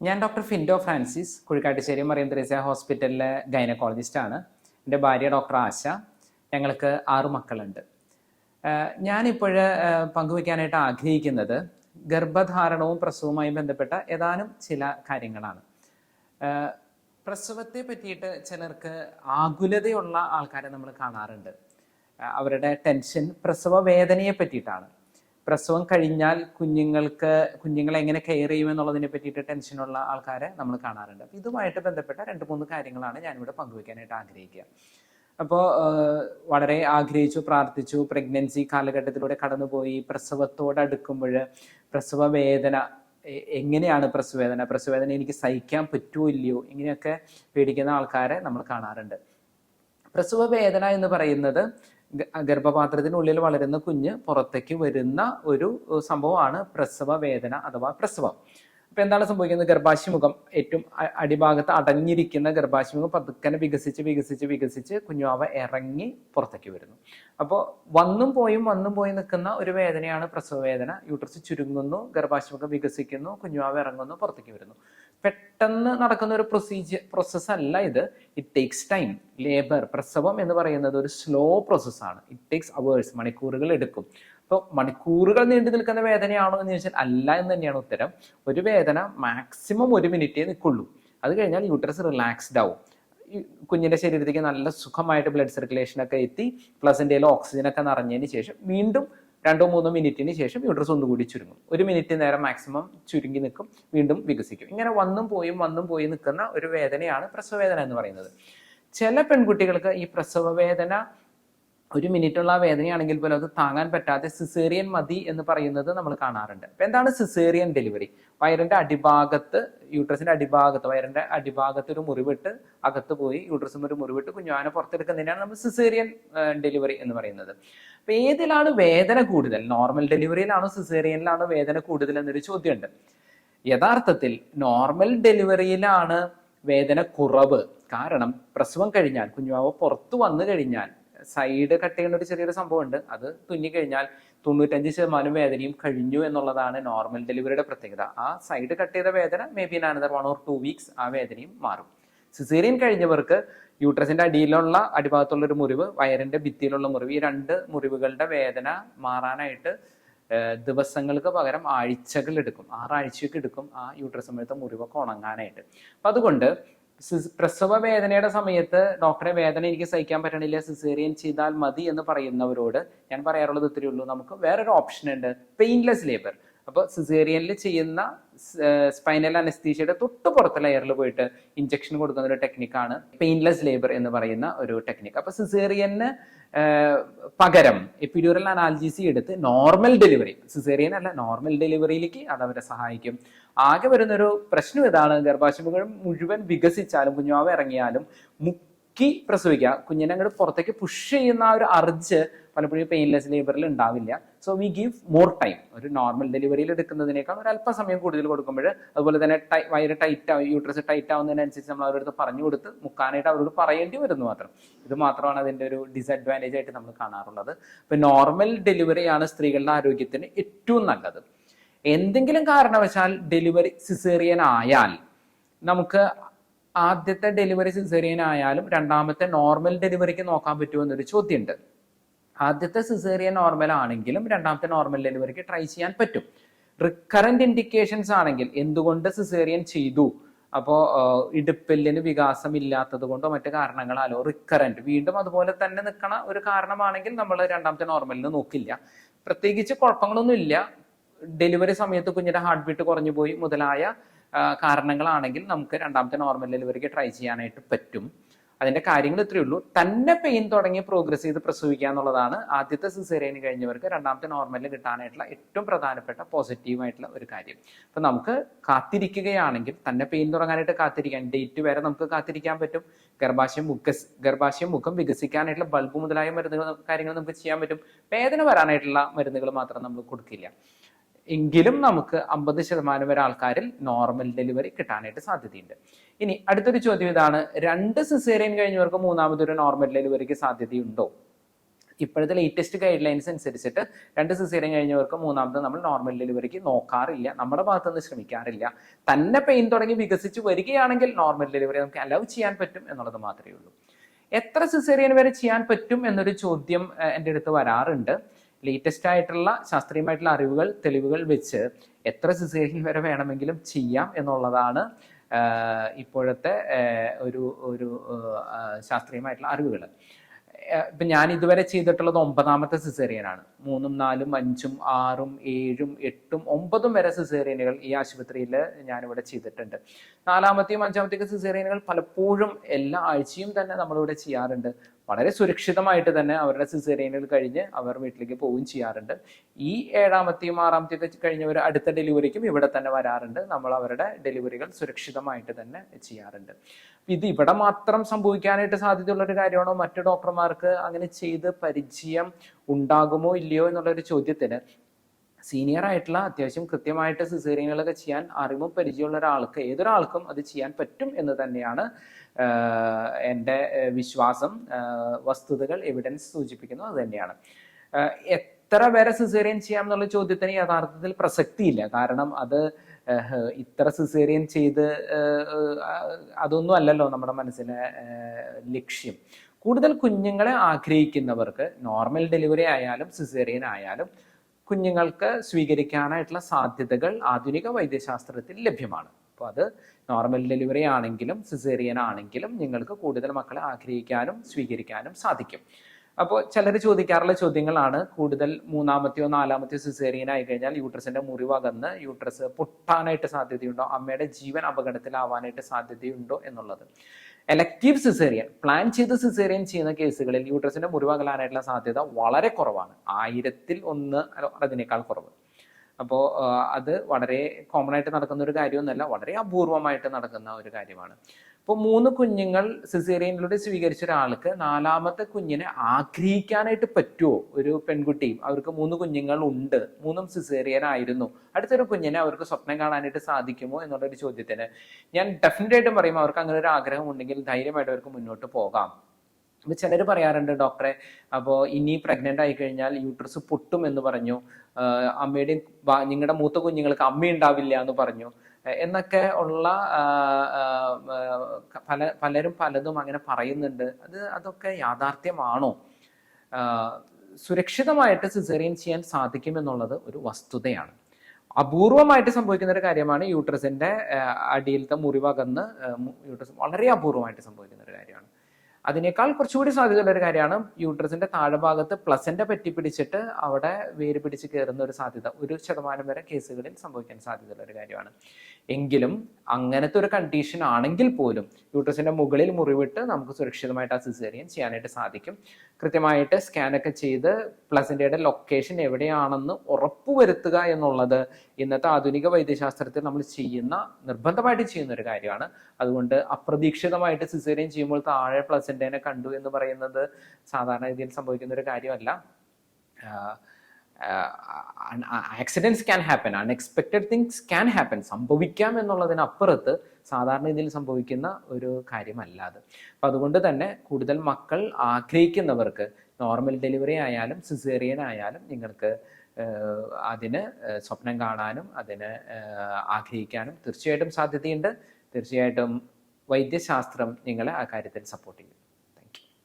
ഞാൻ ഡോക്ടർ ഫിൻഡോ ഫ്രാൻസിസ് കുഴിക്കാട്ടുശ്ശേരി മറിയം തെരേസ ഹോസ്പിറ്റലിലെ ഗൈനക്കോളജിസ്റ്റ് ആണ് എന്റെ ഭാര്യ ഡോക്ടർ ആശ. ഞങ്ങൾക്ക് ആറ് മക്കളുണ്ട്. ഞാനിപ്പോൾ പങ്കുവയ്ക്കാനായിട്ട് ആഗ്രഹിക്കുന്നത് ഗർഭധാരണവും പ്രസവവുമായി ബന്ധപ്പെട്ട ഏതാനും ചില കാര്യങ്ങളാണ്. പ്രസവത്തെ പറ്റിയിട്ട് ചിലർക്ക് ആകുലതയുള്ള ആൾക്കാരെ നമ്മൾ കാണാറുണ്ട്. അവരുടെ ടെൻഷൻ പ്രസവ വേദനയെ പറ്റിയിട്ടാണ്. പ്രസവം കഴിഞ്ഞാൽ കുഞ്ഞുങ്ങൾക്ക് കുഞ്ഞുങ്ങളെ എങ്ങനെ കെയർ ചെയ്യുമെന്നുള്ളതിനെ പറ്റിയിട്ട് ടെൻഷനുള്ള ആൾക്കാരെ നമ്മൾ കാണാറുണ്ട്. അപ്പോൾ ഇതുമായിട്ട് ബന്ധപ്പെട്ട രണ്ട് മൂന്ന് കാര്യങ്ങളാണ് ഞാനിവിടെ പങ്കുവയ്ക്കാനായിട്ട് ആഗ്രഹിക്കുക. അപ്പോൾ വളരെ ആഗ്രഹിച്ചു പ്രാർത്ഥിച്ചു പ്രഗ്നൻസി കാലഘട്ടത്തിലൂടെ കടന്നുപോയി പ്രസവത്തോട് അടുക്കുമ്പോൾ പ്രസവ വേദന എങ്ങനെയാണ് പ്രസവേദന പ്രസവേദന എനിക്ക് സഹിക്കാൻ പറ്റുമോ ഇല്ലയോ? ഇങ്ങനെയൊക്കെ പേടിക്കുന്ന ആൾക്കാരെ നമ്മൾ കാണാറുണ്ട്. പ്രസവ വേദന എന്ന് പറയുന്നത് ഗർഭപാത്രത്തിനുള്ളിൽ വളരുന്ന കുഞ്ഞ് പുറത്തേക്ക് വരുന്ന ഒരു സംഭവമാണ് പ്രസവ വേദന അഥവാ പ്രസവം. അപ്പൊ എന്താണ് സംഭവിക്കുന്നത്? ഗർഭാശിമുഖം ഏറ്റവും അടിഭാഗത്ത് അടഞ്ഞിരിക്കുന്ന ഗർഭാശിമുഖം പതുക്കനെ വികസിച്ച് വികസിച്ച് വികസിച്ച് കുഞ്ഞുവാവ ഇറങ്ങി പുറത്തേക്ക് വരുന്നു. അപ്പോൾ വന്നും പോയും വന്നും പോയി നിൽക്കുന്ന ഒരു വേദനയാണ് പ്രസവ വേദന. യൂട്രസ് ചുരുങ്ങുന്നു ഗർഭാശിമുഖം വികസിക്കുന്നു കുഞ്ഞുവാവ ഇറങ്ങുന്നു പുറത്തേക്ക് വരുന്നു. പെട്ടെന്ന് നടക്കുന്ന ഒരു പ്രൊസീജിയർ പ്രോസസ്സ് അല്ല ഇത്. ഇറ്റ് ടേക്സ് ടൈം ലേബർ പ്രസവം എന്ന് പറയുന്നത് ഒരു സ്ലോ പ്രോസസ്സാണ് ഇറ്റ് ടേക്സ് അവേഴ്സ് മണിക്കൂറുകൾ എടുക്കും. അപ്പോൾ മണിക്കൂറുകൾ നീണ്ടു നിൽക്കുന്ന വേദനയാണോ എന്ന് ചോദിച്ചാൽ അല്ല എന്ന് തന്നെയാണ് ഉത്തരം. ഒരു വേദന മാക്സിമം ഒരു മിനിറ്റേ നിൽക്കുള്ളൂ. അത് കഴിഞ്ഞാൽ യൂട്രസ് റിലാക്സ്ഡ് ആവും. കുഞ്ഞിന്റെ ശരീരത്തേക്ക് നല്ല സുഖമായിട്ട് ബ്ലഡ് സർക്കുലേഷൻ ഒക്കെ എത്തി പ്ലസിന്റെ ഓക്സിജൻ ഒക്കെ നിറഞ്ഞതിന് ശേഷം വീണ്ടും രണ്ടോ മൂന്നോ മിനിറ്റിന് ശേഷം യൂട്രസ് ഒന്നുകൂടി ചുരുങ്ങും. ഒരു മിനിറ്റ് നേരം മാക്സിമം ചുരുങ്ങി നിൽക്കും വീണ്ടും വികസിക്കും. ഇങ്ങനെ വന്നും പോയും വന്നും പോയി നിൽക്കുന്ന ഒരു വേദനയാണ് പ്രസവവേദന എന്ന് പറയുന്നത്. ചില പെൺകുട്ടികൾക്ക് ഈ പ്രസവ വേദന ഒരു മിനിറ്റുള്ള ആ വേദനയാണെങ്കിൽ പോലും അത് താങ്ങാൻ പറ്റാതെ സിസേറിയൻ മതി എന്ന് പറയുന്നത് നമ്മൾ കാണാറുണ്ട്. അപ്പൊ എന്താണ് സിസേറിയൻ ഡെലിവറി വയറിന്റെ അടിഭാഗത്ത് യൂട്രസിന്റെ അടിഭാഗത്ത് വയറിന്റെ അടിഭാഗത്ത് ഒരു മുറിവിട്ട് അകത്ത് പോയി യൂട്രസും ഒരു മുറിവിട്ട് കുഞ്ഞുവാനെ പുറത്തെടുക്കുന്നതിനാണ് നമ്മൾ സിസേറിയൻ ഡെലിവറി എന്ന് പറയുന്നത്. അപ്പൊ ഏതിലാണ് വേദന കൂടുതൽ? നോർമൽ ഡെലിവറിയിലാണോ സിസേറിയനിലാണോ വേദന കൂടുതൽ എന്നൊരു ചോദ്യമുണ്ട്. യഥാർത്ഥത്തിൽ നോർമൽ ഡെലിവറിയിലാണ് വേദന കുറവ്. കാരണം പ്രസവം കഴിഞ്ഞാൽ കുഞ്ഞുവാവ് പുറത്തു വന്നു കഴിഞ്ഞാൽ സൈഡ് കട്ട് ചെയ്യുന്ന ഒരു ചെറിയൊരു സംഭവമുണ്ട്. അത് തുന്നി കഴിഞ്ഞാൽ തൊണ്ണൂറ്റഞ്ച് ശതമാനം വേദനയും കഴിഞ്ഞു എന്നുള്ളതാണ് നോർമൽ ഡെലിവറിയുടെ പ്രത്യേകത. ആ സൈഡ് കട്ട് ചെയ്ത വേദന may be another one or two weeks ആ വേദനയും മാറും. സിസേറിയൻ കഴിഞ്ഞവർക്ക് യൂട്രസിന്റെ അടിയിലുള്ള അടിഭാഗത്തുള്ള ഒരു മുറിവ് വയറിന്റെ ഭിത്തിയിലുള്ള മുറിവ് ഈ രണ്ട് മുറിവുകളുടെ വേദന മാറാനായിട്ട് ദിവസങ്ങൾക്ക് പകരം ആഴ്ചകൾ എടുക്കും. ആറാഴ്ചയൊക്കെ എടുക്കും ആ യൂട്രസ് സമയത്ത് മുറിവൊക്കെ ഉണങ്ങാനായിട്ട്. അപ്പൊ അതുകൊണ്ട് പ്രസവ വേദനയുടെ സമയത്ത് ഡോക്ടറെ വേദന എനിക്ക് സഹിക്കാൻ പറ്റണില്ല സിസേറിയൻ ചെയ്താൽ മതി എന്ന് പറയുന്നവരോട് ഞാൻ പറയാറുള്ളത് ഇത്രയേ ഉള്ളൂ. നമുക്ക് വേറൊരു ഓപ്ഷൻ ഉണ്ട്. പെയിൻലെസ് ലേബർ അപ്പോൾ സിസേറിയനിൽ ചെയ്യുന്ന സ്പൈനൽ അനസ്തീഷ്യയുടെ തൊട്ട് പുറത്തെ ലെയറിൽ പോയിട്ട് ഇഞ്ചക്ഷൻ കൊടുക്കുന്ന ഒരു ടെക്നിക്കാണ് പെയിൻലെസ് ലേബർ എന്ന് പറയുന്ന ഒരു ടെക്നിക്ക് അപ്പോൾ സിസേറിയന് പകരം എപ്പിഡ്യൂറൽ അനാൽജീസി എടുത്ത് നോർമൽ ഡെലിവറി സിസേറിയൻ അല്ല നോർമൽ ഡെലിവറിയിലേക്ക് അത് അവരെ സഹായിക്കും. ആകെ വരുന്നൊരു പ്രശ്നം ഇതാണ്. ഗർഭാശയമുഖം മുഴുവൻ വികസിച്ചാലും കുഞ്ഞുമാവ് ഇറങ്ങിയാലും മുക്കി പ്രസവിക്കുക. കുഞ്ഞിനെ അങ്ങോട്ട് പുറത്തേക്ക് പുഷ് ചെയ്യുന്ന ആ ഒരു അർജ് പലപ്പോഴും പെയിൻലെസ് ലേബറിൽ ഉണ്ടാവില്ല. So we give more time ഒരു നോർമൽ ഡെലിവറിയിൽ എടുക്കുന്നതിനേക്കാൾ ഒരു അല്പസമയം കൂടുതൽ കൊടുക്കുമ്പോൾ അതുപോലെ തന്നെ ടൈ വയറ് ടൈറ്റ് ആവും യൂട്രസ് ടൈറ്റ് ആവുന്നതിനനുസരിച്ച് നമ്മൾ അവരോട് പറഞ്ഞു കൊടുത്ത് മുക്കാനായിട്ട് അവരോട് പറയേണ്ടി വരുന്നു മാത്രം. ഇത് മാത്രമാണ് അതിന്റെ ഒരു ഡിസഡ്വാന്റേജ് ആയിട്ട് നമ്മൾ കാണാറുള്ളത്. ഇപ്പം നോർമൽ ഡെലിവറിയാണ് സ്ത്രീകളുടെ ആരോഗ്യത്തിന് ഏറ്റവും നല്ലത്. എന്തെങ്കിലും കാരണവശാൽ ഡെലിവറി സിസേറിയൻ ആയാൽ നമുക്ക് ആദ്യത്തെ ഡെലിവറി സിസേറിയൻ ആയാലും രണ്ടാമത്തെ നോർമൽ ഡെലിവറിക്ക് നോക്കാൻ പറ്റുമോ എന്നൊരു ചോദ്യമുണ്ട്. ആദ്യത്തെ സിസേറിയൻ നോർമൽ ആണെങ്കിലും രണ്ടാമത്തെ നോർമൽ ഡെലിവറിക്ക് ട്രൈ ചെയ്യാൻ പറ്റും. റിക്കറന്റ് ഇൻഡിക്കേഷൻസ് ആണെങ്കിൽ എന്തുകൊണ്ട് സിസേറിയൻ ചെയ്തു? അപ്പോൾ ഇടുപ്പെല്ലിന് വികാസം ഇല്ലാത്തത് കൊണ്ടോ മറ്റു കാരണങ്ങളാലോ റിക്കറന്റ് വീണ്ടും അതുപോലെ തന്നെ നിൽക്കണ ഒരു കാരണമാണെങ്കിൽ നമ്മൾ രണ്ടാമത്തെ നോർമലിന് നോക്കില്ല. പ്രത്യേകിച്ച് കുഴപ്പങ്ങളൊന്നും ഇല്ല ഡെലിവറി സമയത്ത് കുഞ്ഞിന്റെ ഹാർട്ട് ബീറ്റ് കുറഞ്ഞു പോയി മുതലായ കാരണങ്ങളാണെങ്കിൽ നമുക്ക് രണ്ടാമത്തെ നോർമൽ ഡെലിവറിക്ക് ട്രൈ ചെയ്യാനായിട്ട് പറ്റും. അതിന്റെ കാര്യങ്ങൾ ഇത്രയേ ഉള്ളൂ. തന്നെ പെയിൻ തുടങ്ങി പ്രോഗ്രസ് ചെയ്ത് പ്രസവിക്കുക എന്നുള്ളതാണ് ആദ്യത്തെ സിസേറിയന് കഴിഞ്ഞവർക്ക് രണ്ടാമത്തെ നോർമലിൽ കിട്ടാനായിട്ടുള്ള ഏറ്റവും പ്രധാനപ്പെട്ട പോസിറ്റീവ് ആയിട്ടുള്ള ഒരു കാര്യം. അപ്പൊ നമുക്ക് കാത്തിരിക്കുകയാണെങ്കിൽ തന്നെ പെയിൻ തുടങ്ങാനായിട്ട് കാത്തിരിക്കാൻ ഡേറ്റ് വരെ നമുക്ക് കാത്തിരിക്കാൻ പറ്റും. ഗർഭാശയം മുഖസ് ഗർഭാശയം മുഖം വികസിക്കാനായിട്ടുള്ള ബൾബ് മുതലായ മരുന്നുകൾ കാര്യങ്ങൾ നമുക്ക് ചെയ്യാൻ പറ്റും. വേദന വരാനായിട്ടുള്ള മരുന്നുകൾ മാത്രം നമ്മൾ കൊടുക്കില്ല. എങ്കിലും നമുക്ക് അമ്പത് ശതമാനം വരെ ആൾക്കാരിൽ നോർമൽ ഡെലിവറി കിട്ടാനായിട്ട് സാധ്യതയുണ്ട്. ഇനി അടുത്തൊരു ചോദ്യം ഇതാണ്. രണ്ട് സിസേറിയൻ കഴിഞ്ഞവർക്ക് മൂന്നാമതൊരു നോർമൽ ഡെലിവറിക്ക് സാധ്യതയുണ്ടോ? ഇപ്പോഴത്തെ ലേറ്റസ്റ്റ് ഗൈഡ് ലൈൻസ് അനുസരിച്ചിട്ട് രണ്ട് സിസേറിയൻ കഴിഞ്ഞവർക്ക് മൂന്നാമത് നമ്മൾ നോർമൽ ഡെലിവറിക്ക് നോക്കാറില്ല. നമ്മുടെ ഭാഗത്തുനിന്ന് ശ്രമിക്കാറില്ല. തന്നെ പെയിൻ തുടങ്ങി വികസിച്ച് വരികയാണെങ്കിൽ നോർമൽ ഡെലിവറി നമുക്ക് അലൗ ചെയ്യാൻ പറ്റും എന്നുള്ളത് മാത്രമേ ഉള്ളൂ. എത്ര സിസേറിയൻ വരെ ചെയ്യാൻ പറ്റും എന്നൊരു ചോദ്യം എന്റെ അടുത്ത് വരാറുണ്ട്. ലേറ്റസ്റ്റ് ആയിട്ടുള്ള ശാസ്ത്രീയമായിട്ടുള്ള അറിവുകൾ തെളിവുകൾ വെച്ച് എത്ര സിസേറിയൻ വരെ വേണമെങ്കിലും ചെയ്യാം എന്നുള്ളതാണ് ഇപ്പോഴത്തെ ഒരു ഒരു ശാസ്ത്രീയമായിട്ടുള്ള അറിവുകൾ. ഇപ്പം ഞാൻ ഇതുവരെ ചെയ്തിട്ടുള്ളത് ഒമ്പതാമത്തെ സിസേറിയനാണ് മൂന്നും നാലും അഞ്ചും ആറും ഏഴും എട്ടും ഒമ്പതും വരെ സിസേറിയനുകൾ ഈ ആശുപത്രിയിൽ ഞാനിവിടെ ചെയ്തിട്ടുണ്ട്. നാലാമത്തെയും അഞ്ചാമത്തെയൊക്കെ സിസേറിയനുകൾ പലപ്പോഴും എല്ലാ ആഴ്ചയും തന്നെ നമ്മളിവിടെ ചെയ്യാറുണ്ട്. വളരെ സുരക്ഷിതമായിട്ട് തന്നെ അവരുടെ സിസേറിയനുകൾ കഴിഞ്ഞ് അവർ വീട്ടിലേക്ക് പോവുകയും ചെയ്യാറുണ്ട്. ഈ ഏഴാമത്തെയും ആറാമത്തെയും ഒക്കെ കഴിഞ്ഞവർ അടുത്ത ഡെലിവറിക്കും ഇവിടെ തന്നെ വരാറുണ്ട്. നമ്മൾ അവരുടെ ഡെലിവറികൾ സുരക്ഷിതമായിട്ട് തന്നെ ചെയ്യാറുണ്ട്. ഇത് ഇവിടെ മാത്രം സംഭവിക്കാനായിട്ട് സാധ്യതയുള്ള ഒരു കാര്യമാണോ? മറ്റു ഡോക്ടർമാർക്ക് അങ്ങനെ ചെയ്ത് പരിചയം ഉണ്ടാകുമോ ഇല്ലയോ എന്നുള്ള ഒരു ചോദ്യത്തിന് സീനിയർ ആയിട്ടുള്ള അത്യാവശ്യം കൃത്യമായിട്ട് സിസേറിയനുകളൊക്കെ ചെയ്യാൻ അറിവും പരിചയമുള്ള ഒരാൾക്ക് ഏതൊരാൾക്കും അത് ചെയ്യാൻ പറ്റും എന്ന് തന്നെയാണ് എന്റെ വിശ്വാസം വസ്തുതകൾ എവിഡൻസ് സൂചിപ്പിക്കുന്നു അത് തന്നെയാണ്. എത്ര വരെ സിസേറിയൻ ചെയ്യാം എന്നുള്ള ചോദ്യത്തിന് യഥാർത്ഥത്തിൽ പ്രസക്തിയില്ല. കാരണം അത് ഇത്ര സിസേറിയൻ ചെയ്ത് അതൊന്നും അല്ലല്ലോ നമ്മുടെ മനസ്സിലെ ലക്ഷ്യം. കൂടുതൽ കുഞ്ഞുങ്ങളെ ആഗ്രഹിക്കുന്നവർക്ക് നോർമൽ ഡെലിവറി ആയാലും സിസേറിയൻ ആയാലും കുഞ്ഞുങ്ങൾക്ക് സ്വീകരിക്കാനായിട്ടുള്ള സാധ്യതകൾ ആധുനിക വൈദ്യശാസ്ത്രത്തിൽ ലഭ്യമാണ്. അപ്പോൾ അത് നോർമൽ ഡെലിവറി ആണെങ്കിലും സിസേറിയൻ ആണെങ്കിലും നിങ്ങൾക്ക് കൂടുതൽ മക്കളെ ആഗ്രഹിക്കാനും സ്വീകരിക്കാനും സാധിക്കും. അപ്പോൾ ചിലർ ചോദിക്കാറുള്ള ചോദ്യങ്ങളാണ്. കൂടുതൽ മൂന്നാമത്തെയോ നാലാമത്തെയോ സിസേറിയൻ ആയി കഴിഞ്ഞാൽ യൂട്രസിന്റെ മുറിവകന്ന് യൂട്രസ് പൊട്ടാനായിട്ട് സാധ്യതയുണ്ടോ? അമ്മയുടെ ജീവൻ അപകടത്തിലാവാനായിട്ട് സാധ്യതയുണ്ടോ എന്നുള്ളത്. എലക്റ്റീവ് സിസേറിയൻ പ്ലാൻ ചെയ്ത് സിസേറിയൻ ചെയ്യുന്ന കേസുകളിൽ യൂട്രസിന്റെ മുറിവകലാനായിട്ടുള്ള സാധ്യത വളരെ കുറവാണ്. ആയിരത്തിൽ ഒന്ന് അതിനേക്കാൾ കുറവ്. അപ്പോൾ അത് വളരെ കോമൺ ആയിട്ട് നടക്കുന്ന ഒരു കാര്യമൊന്നുമല്ല വളരെ അപൂർവമായിട്ട് നടക്കുന്ന ഒരു കാര്യമാണ്. അപ്പോൾ മൂന്ന് കുഞ്ഞുങ്ങൾ സിസേറിയനിലൂടെ സ്വീകരിച്ച ഒരാൾക്ക് നാലാമത്തെ കുഞ്ഞിനെ ആഗ്രഹിക്കാനായിട്ട് പറ്റുമോ ഒരു പെൺകുട്ടിയും അവർക്ക് മൂന്ന് കുഞ്ഞുങ്ങൾ ഉണ്ട് മൂന്നും സിസേറിയൻ ആയിരുന്നു. അടുത്തൊരു കുഞ്ഞിനെ അവർക്ക് സ്വപ്നം കാണാനായിട്ട് സാധിക്കുമോ എന്നുള്ള ഒരു ചോദ്യത്തിന് ഞാൻ ഡെഫിനറ്റ് ആയിട്ടും പറയും അവർക്ക് അങ്ങനെ ഒരു ആഗ്രഹം ഉണ്ടെങ്കിൽ ധൈര്യമായിട്ട് അവർക്ക് മുന്നോട്ട് പോകാം. അപ്പൊ ചിലർ പറയാറുണ്ട് ഡോക്ടറെ അപ്പോൾ ഇനി പ്രഗ്നന്റ് ആയി കഴിഞ്ഞാൽ യൂട്രസ് പൊട്ടും എന്ന് പറഞ്ഞു. അമ്മയുടെയും നിങ്ങളുടെ മൂത്ത കുഞ്ഞുങ്ങൾക്ക് അമ്മ ഉണ്ടാവില്ല എന്ന് പറഞ്ഞു. എന്നൊക്കെ ഉള്ള പല പലരും പലതും അങ്ങനെ പറയുന്നുണ്ട്. അത് അതൊക്കെ യാഥാർത്ഥ്യമാണോ? സുരക്ഷിതമായിട്ട് സിസേറിയൻ ചെയ്യാൻ സാധിക്കുമെന്നുള്ളത് ഒരു വസ്തുതയാണ്. അപൂർവമായിട്ട് സംഭവിക്കുന്ന ഒരു കാര്യമാണ് യൂട്രസിന്റെ അടിയിലത്തെ മുറിവകന്ന് യൂട്രസ് വളരെ അപൂർവമായിട്ട് സംഭവിക്കുന്ന ഒരു കാര്യമാണ്. അതിനേക്കാൾ കുറച്ചുകൂടി സാധ്യതയുള്ള ഒരു കാര്യമാണ് യൂട്രസിന്റെ താഴെഭാഗത്ത് പ്ലസന്റെ പറ്റി പിടിച്ചിട്ട് അവിടെ വേര് പിടിച്ച് കയറുന്ന ഒരു സാധ്യത ഒരു ശതമാനം വരെ കേസുകളിൽ സംഭവിക്കാൻ സാധ്യതയുള്ള ഒരു കാര്യമാണ്. എങ്കിലും അങ്ങനത്തെ ഒരു കണ്ടീഷൻ ആണെങ്കിൽ പോലും യൂട്രസിന്റെ മുകളിൽ മുറിവിട്ട് നമുക്ക് സുരക്ഷിതമായിട്ട് ആ സിസേറിയൻ ചെയ്യാനായിട്ട് സാധിക്കും. കൃത്യമായിട്ട് സ്കാനൊക്കെ ചെയ്ത് പ്ലസന്റയുടെ ലൊക്കേഷൻ എവിടെയാണെന്ന് ഉറപ്പുവരുത്തുക എന്നുള്ളത് ഇന്നത്തെ ആധുനിക വൈദ്യശാസ്ത്രത്തിൽ നമ്മൾ ചെയ്യുന്ന നിർബന്ധമായിട്ട് ചെയ്യുന്ന ഒരു കാര്യമാണ്. അതുകൊണ്ട് അപ്രതീക്ഷിതമായിട്ട് സിസേറിയൻ ചെയ്യുമ്പോൾ താഴെ പ്ലസന്റേനെ കണ്ടു എന്ന് പറയുന്നത് സാധാരണ രീതിയിൽ സംഭവിക്കുന്ന ഒരു കാര്യമല്ല. Accidents can happen unexpected things can happen സംഭവിക്കാം എന്നുള്ളതിനപ്പുറത്ത് സാധാരണ രീതിയിൽ സംഭവിക്കുന്ന ഒരു കാര്യമല്ല അത്. അപ്പം അതുകൊണ്ട് തന്നെ കൂടുതൽ മക്കൾ ആഗ്രഹിക്കുന്നവർക്ക് നോർമൽ ഡെലിവറി ആയാലും സിസേറിയൻ ആയാലും നിങ്ങൾക്ക് അതിന് സ്വപ്നം കാണാനും അതിന് ആഗ്രഹിക്കാനും തീർച്ചയായിട്ടും സാധ്യതയുണ്ട്. തീർച്ചയായിട്ടും വൈദ്യശാസ്ത്രം നിങ്ങളെ ആ കാര്യത്തിൽ സപ്പോർട്ട് ചെയ്യും.